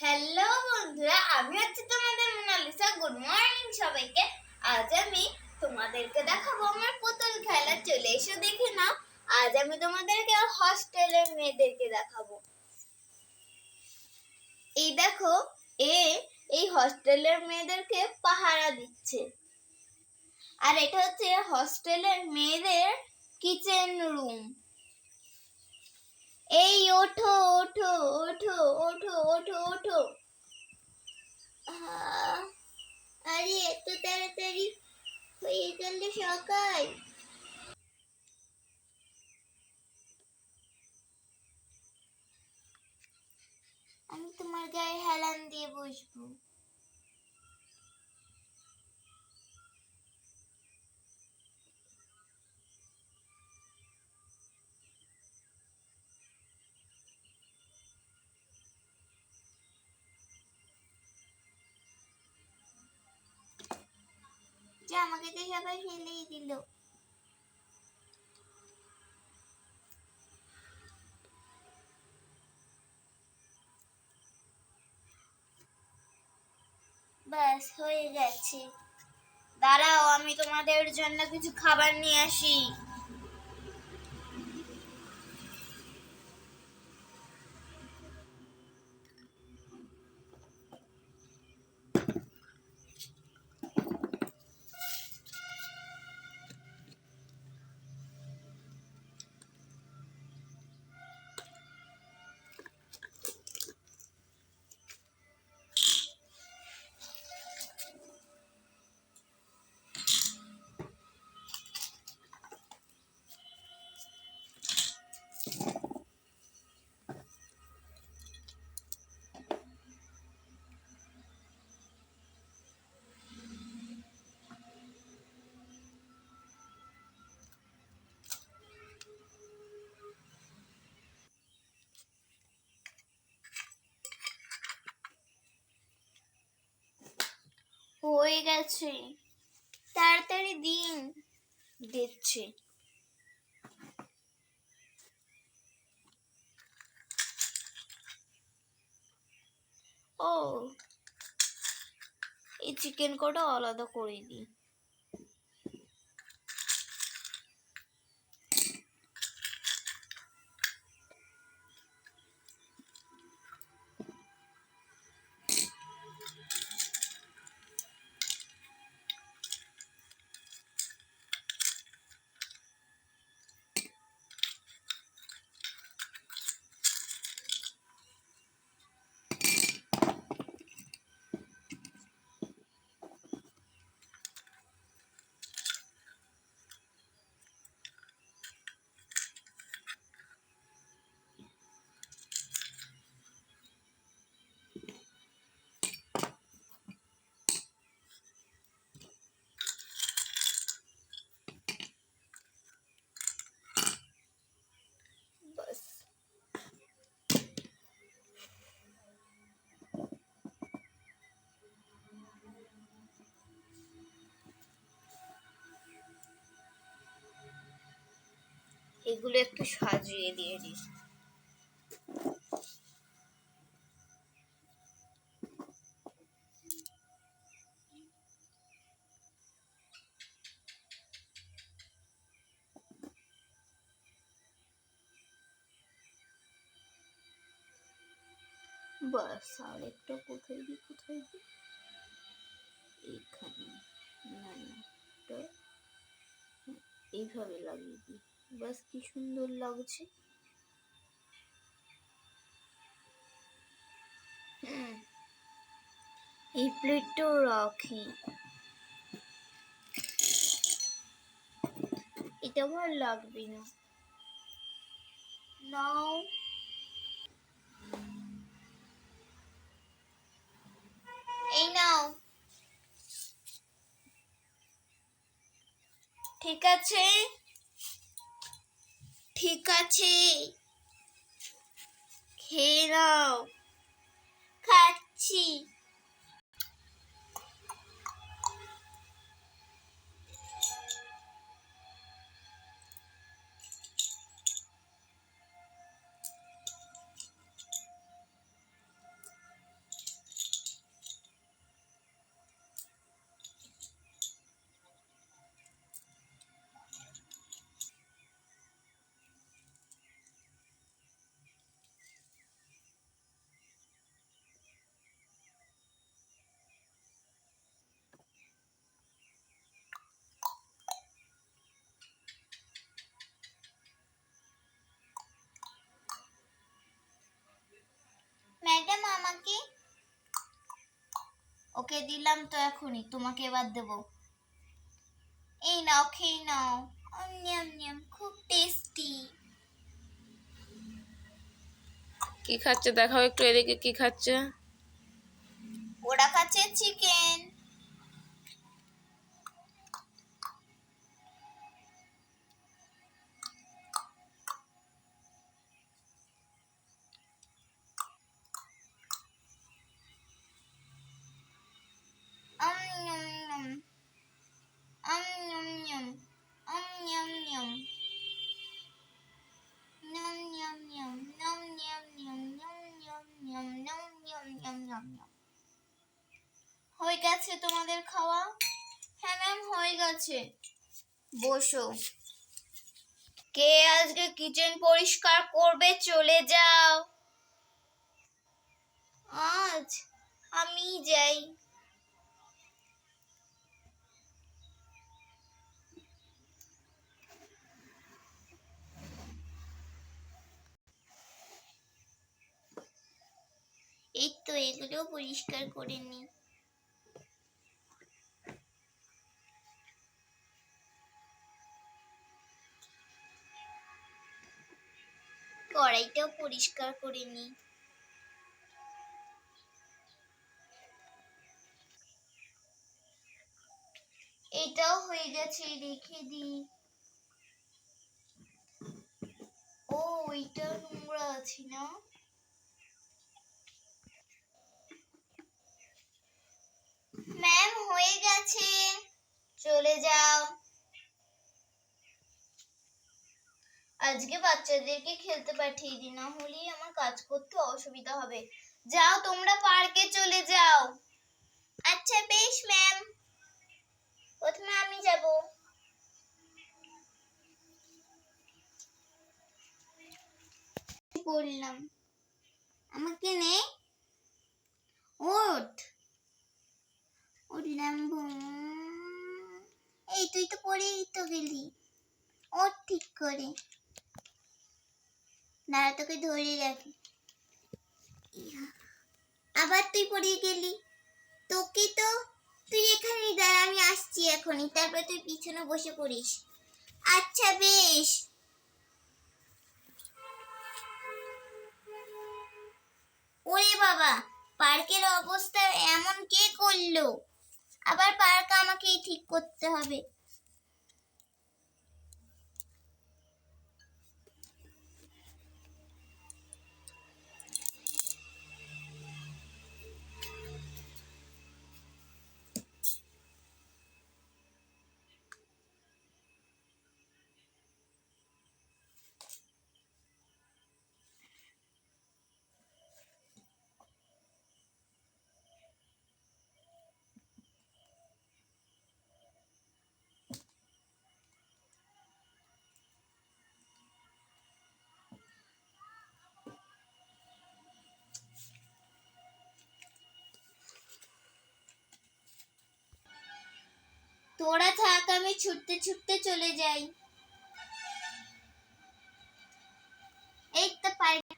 Hello বন্ধুরা, আমি হচ্ছে তোমাদের মোনালিসা। গুড মর্নিং সবাইকে। আজ আমি তোমাদেরকে দেখাবো আমার পুতুল খেলা। চলে এসো, দেখে নাও। আজ আমি তোমাদেরকে হস্টেলের মেয়েদেরকে দেখাবো। এই দেখো, এ এই হস্টেলের মেয়েদেরকে পাহারা দিচ্ছে। আর এটা হচ্ছে হস্টেলের মেয়েদের কিচেন রুম এই, ওঠো ওঠো ওঠো ওঠো ওঠো ওঠো। আরে, এত তাড়াতাড়ি হয়ে গেল সকাল। আমি তোমার গায়ে হেলান দিয়ে বসবো। আমাকে তো সবাই ফেলেই দিল। ব্যাস, হয়ে গেছে। দাঁড়াও, আমি তোমাদের জন্য কিছু খাবার নিয়ে আসি। হয়ে গেছে। তাড়াতাড়ি দিন দিচ্ছে। ও এই চিকেন কটা আলাদা করে দিই। এগুলো একটু সাজিয়ে দিয়ে দিস। বাস, আর একটা কোথায় দিই কোথায় দিই এইখানে না না এইভাবে লাগিয়ে দিই বাস কি সুন্দর লাগছে। হুম, এই প্লেটটাও রাখি। এটা ভালো লাগবে না। নাও। এই নাও। ঠিক আছে। ঠিক আছে। খেয়ে নাও। খাচ্ছি। ওকে দিলাম তো এখনই তোমাকে এবার দেবো। এই নাও খেয়ে নাও। নিয়াম নিয়াম খুব টেস্টি কি খাচ্ছে? দেখাও একটু এদিকে কি খাচ্ছে। ওরা খাচ্ছে চিকেন হয়ে গেছে তোমাদের খাওয়া? হ্যাঁ ম্যাম হয়ে গেছে। বসো। কে আজকে কিচেন পরিষ্কার করবে চলে যাও। আজ আমি যাই। এই তো এগুলো পরিষ্কার করে নিই কড়াইটাও পরিষ্কার করে নিই এটাও হয়ে গেছে, রেখে দিই ও ওইটা নোংরা আছে না ম্যাম হয়ে গেছে। চলে যাও। আজকে বাচ্চাদেরকে খেলতে পাঠিয়ে দিই, না হলেই আমার কাজ করতে অসুবিধা হবে। যাও, তোমরা পার্কে চলে যাও। আচ্ছা বেশ, ম্যাম। প্রথমে আমি যাব। বললাম আমাকে নে। ওঠ। উঠলাম এই তুই তো পড়েই তো গেলি। ওঠ ঠিক করে। দাঁড়া, তোকে ধরে রাখি। আবার তুই পড়িয়ে গেলি। তোকে তো তুই এখানেই দাঁড়া, আমি আসছি এখনই। তারপর তুই পিছনে বসে পড়িস। আচ্ছা বেশ। ওরে বাবা, পার্কের অবস্থা এমন কে করল? আবার পার্ক আমাকেই ঠিক করতে হবে। তোরা থাক, আমি ছুটতে ছুটতে চলে যাই। এই তো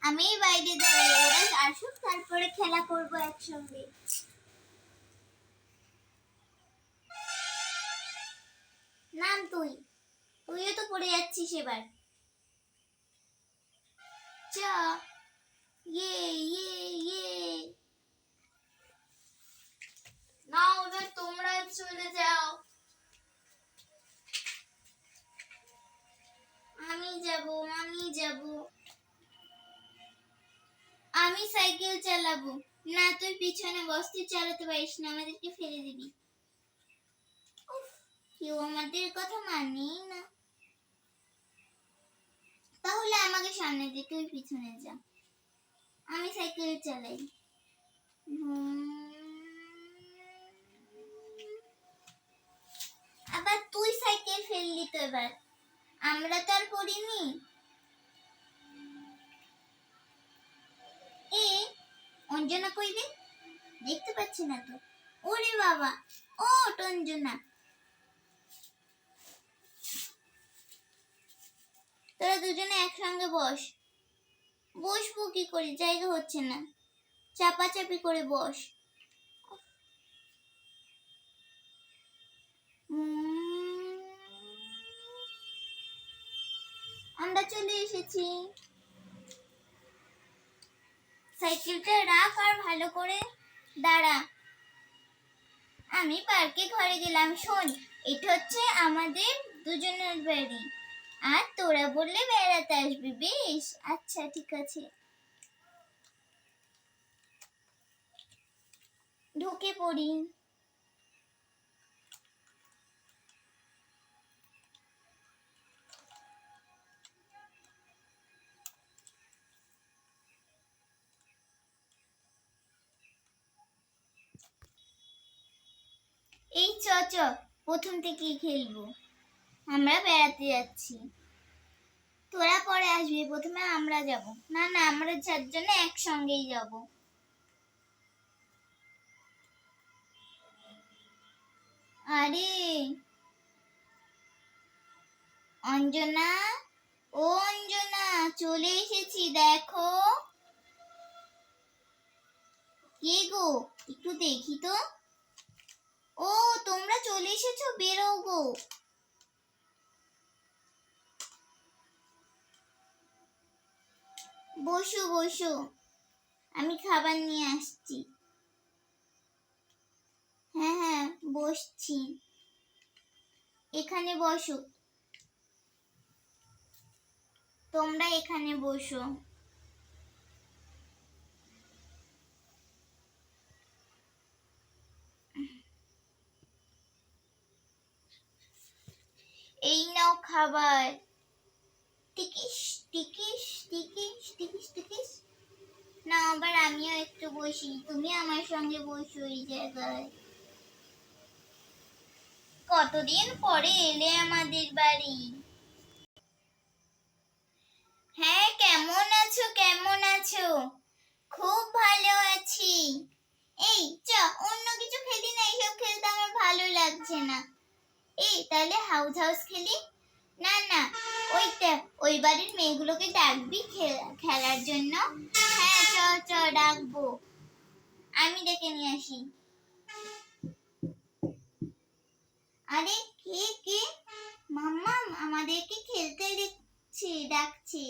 আমি বাইরে দাঁড়াই ওরা আসুক, তারপরে খেলা করব একসঙ্গে। নাম তুই। তুইও তো পড়ে যাচ্ছিস এবার। চা। ইয়ে ইয়ে ইয়ে। না এবার তোমরা চলে যাও। চালাবো। না, তুই পিছনে বসতে চালাতে পারিস না, আমাদেরকে ফেলে দিবি। কেউ আমাদের কথা মানেই না। তাহলে আমাকে সামনে দিয়ে তুই পিছনে যা। আমি সাইকেল চালাই। আবার তুই সাইকেল ফেললি তো এবার। আমরা তো আর পড়িনি। এ অঞ্জনা কই দেখতে পাচ্ছি না তো। ওরে বাবা, ও অঞ্জনা তোরা দুজনে একসঙ্গে বস। বসবো কি করি? জায়গা হচ্ছে না। চাপাচাপি করে বস। আমরা চলে এসেছি। সাইকেলটা রাখ আর ভালো করে দাঁড়া। আমি পার্কে ঘরে গেলাম, শোন, এটা হচ্ছে আমাদের দুজনের বাড়ি। আর তোরা বললে বেড়াতে আসবি, বেশ? আচ্ছা ঠিক আছে। ঢুকে পড়ি। এই চ চ, প্রথম থেকেই খেলব। আমরা বেড়াতে যাচ্ছি। তোরা পরে আসবি, প্রথমে আমরা যাব। না না, আমরা চারজনে একসঙ্গেই যাব। আরে, অঞ্জনা, ও অঞ্জনা, চলে এসেছি, দেখো। কে গো? একটু দেখি তো। ও, তোমরা চলে এসেছ? বেরো গো। বসো বসো। আমি খাবার নিয়ে আসছি। হ্যাঁ হ্যাঁ বসছি। এখানে বসো। তোমরা এখানে বসো। এই নাও খাবার। টিকিস টিকিস টিকিস টিকিস টিকিস। না, আবার আমিও একটু বসি। তুমি আমার সঙ্গে বসো এই জায়গায়। কতদিন পরে এলে আমাদের বাড়ি? হ্যাঁ কেমন আছো কেমন আছো? খুব ভালো আছি। এই, চ, অন্য কিছু খেলি না, এইসব খেলতে আমার ভালো লাগছে না। এই, তাহলে হাউস হাউস খেলি? না না ওইটা ওই বাড়ির মেয়েগুলোকে ডাকবি খেলার জন্য। হ্যাঁ চ চ, ডাকবো। আমি ডেকে নিয়ে আসি। আরে, কে কে? মাম্মা, আমাদেরকে খেলতে দেখছি, ডাকছে।